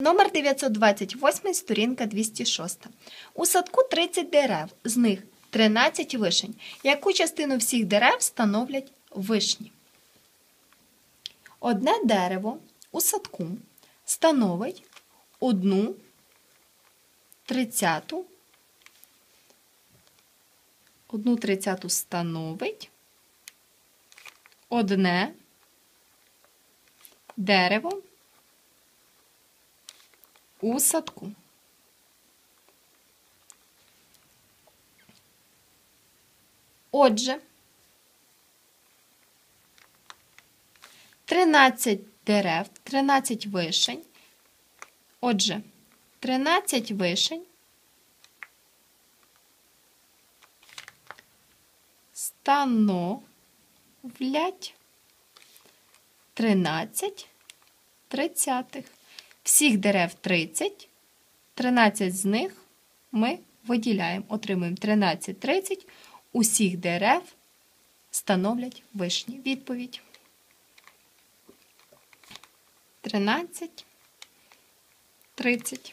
Номер 928, сторінка 206. У садку 30 дерев, з них 13 вишень. Яку частину всіх дерев становлять вишні? Одне дерево у садку становить одну тридцяту. Одну тридцяту становить одне дерево у садку. Отже, 13 дерев, 13 вишень. Отже, 13 вишень становлять 13 тридцятих. Всіх дерев 30, 13 з них ми виділяємо, отримуємо 13 30. Усіх дерев становлять вишні. Відповідь. 13 30.